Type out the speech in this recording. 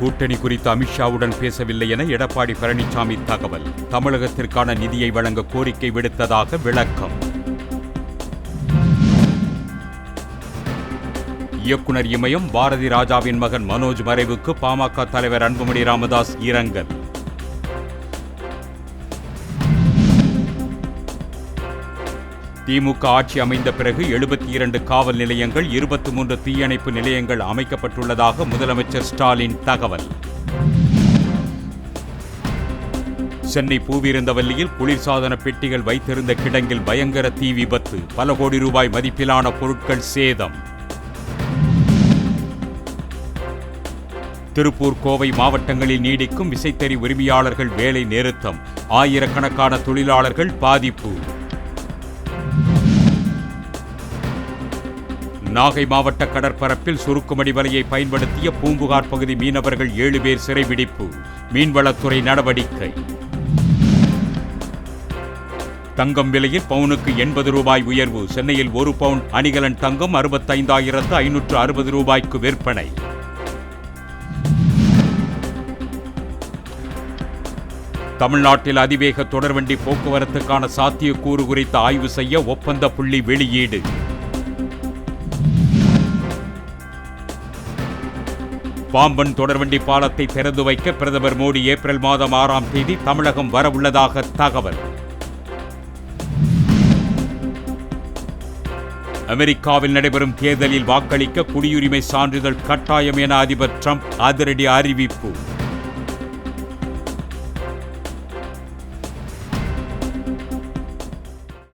கூட்டணி குறித்து அமித்ஷாவுடன் பேசவில்லை என எடப்பாடி பழனிசாமி தகவல். தமிழகத்திற்கான நிதியை வழங்க கோரிக்கை விடுத்ததாக விளக்கம். இயக்குனர் இமயம் பாரதி ராஜாவின் மகன் மனோஜ் மறைவுக்கு பாமக தலைவர் அன்புமணி ராமதாஸ் இரங்கல். திமுக ஆட்சி அமைந்த பிறகு எழுபத்தி இரண்டு காவல் நிலையங்கள் இருபத்தி மூன்று தீயணைப்பு நிலையங்கள் அமைக்கப்பட்டுள்ளதாக முதலமைச்சர் ஸ்டாலின் தகவல். சென்னை பூவிருந்தவல்லியில் குளிர்சாதன பெட்டிகள் வைத்திருந்த கிடங்கில் பயங்கர தீ விபத்து பல கோடி ரூபாய் மதிப்பிலான பொருட்கள் சேதம். திருப்பூர் கோவை மாவட்டங்களில் நீடிக்கும் விசைத்தறி உரிமையாளர்கள் வேலை நிறுத்தம் ஆயிரக்கணக்கான தொழிலாளர்கள் பாதிப்பு. நாகை மாவட்ட கடற்பரப்பில் சுருக்குமடி வலையை பயன்படுத்திய பூம்புகார் பகுதி மீனவர்கள் ஏழு பேர் சிறைபிடிப்பு மீன்வளத்துறை நடவடிக்கை. தங்கம் விலையில் பவுனுக்கு எண்பது ரூபாய் உயர்வு. சென்னையில் ஒரு பவுன் அணிகலன் தங்கம் அறுபத்தைந்தாயிரத்து ஐநூற்று அறுபது ரூபாய்க்கு விற்பனை. தமிழ்நாட்டில் அதிவேக தொடர்வண்டி போக்குவரத்துக்கான சாத்தியக்கூறு குறித்து ஆய்வு செய்ய ஒப்பந்த புள்ளி வெளியீடு. பாம்பன் தொடர்வண்டி பாலத்தை திறந்து வைக்க பிரதமர் மோடி ஏப்ரல் மாதம் ஆறாம் தேதி தமிழகம் வரவுள்ளதாக தகவல். அமெரிக்காவில் நடைபெறும் தேர்தலில் வாக்களிக்க குடியுரிமை சான்றிதழ் கட்டாயம் என அதிபர் டிரம்ப் அதிரடி அறிவிப்பு.